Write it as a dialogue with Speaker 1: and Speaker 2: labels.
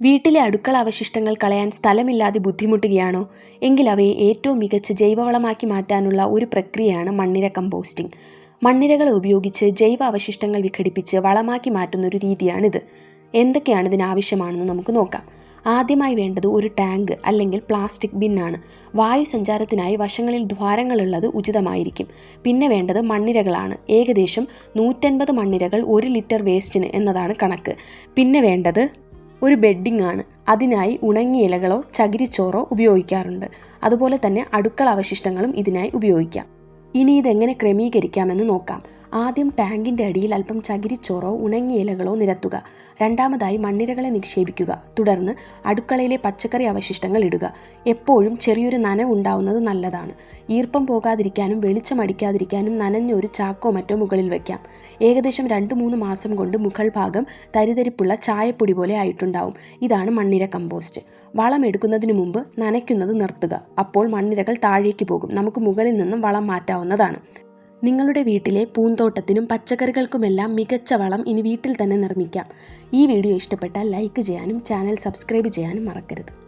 Speaker 1: വീട്ടിലെ അടുക്കള അവശിഷ്ടങ്ങൾ കളയാൻ സ്ഥലമില്ലാതെ ബുദ്ധിമുട്ടുകയാണോ? എങ്കിൽ അവയെ ഏറ്റവും മികച്ച ജൈവവളമാക്കി മാറ്റാനുള്ള ഒരു പ്രക്രിയയാണ് മണ്ണിര കമ്പോസ്റ്റിംഗ്. മണ്ണിരകളെ ഉപയോഗിച്ച് ജൈവ അവശിഷ്ടങ്ങൾ വിഘടിപ്പിച്ച് വളമാക്കി മാറ്റുന്ന ഒരു രീതിയാണിത്. എന്തൊക്കെയാണ് ഇതിനാവശ്യമാണെന്ന് നമുക്ക് നോക്കാം. ആദ്യമായി വേണ്ടത് ഒരു ടാങ്ക് അല്ലെങ്കിൽ പ്ലാസ്റ്റിക് ബിന്നാണ്. വായു സഞ്ചാരത്തിനായി വശങ്ങളിൽ ദ്വാരങ്ങളുള്ളത് ഉചിതമായിരിക്കും. പിന്നെ വേണ്ടത് മണ്ണിരകളാണ്. ഏകദേശം നൂറ്റൻപത് മണ്ണിരകൾ ഒരു ലിറ്റർ വേസ്റ്റിന് എന്നതാണ് കണക്ക്. പിന്നെ വേണ്ടത് ഒരു ബെഡ്ഡിംഗ് ആണ്. അതിനായി ഉണങ്ങിയ ഇലകളോ ചകിരിച്ചോറോ ഉപയോഗിക്കാറുണ്ട്. അതുപോലെ തന്നെ അടുക്കള അവശിഷ്ടങ്ങളും ഇതിനായി ഉപയോഗിക്കാം. ഇനി ഇതെങ്ങനെ ക്രമീകരിക്കാമെന്ന് നോക്കാം. ആദ്യം ടാങ്കിന്റെ അടിയിൽ അല്പം ചകിരിച്ചോറോ ഉണങ്ങിയ ഇലകളോ നിരത്തുക. രണ്ടാമതായി മണ്ണിരകളെ നിക്ഷേപിക്കുക. തുടർന്ന് അടുക്കളയിലെ പച്ചക്കറി അവശിഷ്ടങ്ങൾ ഇടുക. എപ്പോഴും ചെറിയൊരു നനവ് ഉണ്ടാവുന്നത് നല്ലതാണ്. ഈർപ്പം പോകാതിരിക്കാനും വെളിച്ചം അടിക്കാതിരിക്കാനും നനഞ്ഞ ഒരു ചാക്കോ മറ്റോ മുകളിൽ വയ്ക്കാം ഏകദേശം രണ്ട് മൂന്ന് മാസം കൊണ്ട് മുകൾ ഭാഗം തരിതരിപ്പുള്ള ചായപ്പൊടി പോലെ ആയിട്ടുണ്ടാവും. ഇതാണ് മണ്ണിര കമ്പോസ്റ്റ്. വളം എടുക്കുന്നതിന് മുമ്പ് നനയ്ക്കുന്നത് നിർത്തുക. അപ്പോൾ മണ്ണിരകൾ താഴേക്ക് പോകും. നമുക്ക് മുകളിൽ നിന്നും വളം മാറ്റാവുന്നതാണ്. നിങ്ങളുടെ വീട്ടിലെ പൂന്തോട്ടത്തിനും പച്ചക്കറികൾക്കുമെല്ലാം മികച്ച വളം ഇനി വീട്ടിൽ തന്നെ നിർമ്മിക്കാം. ഈ വീഡിയോ ഇഷ്ടപ്പെട്ടാൽ ലൈക്ക് ചെയ്യാനും ചാനൽ സബ്സ്ക്രൈബ് ചെയ്യാനും മറക്കരുത്.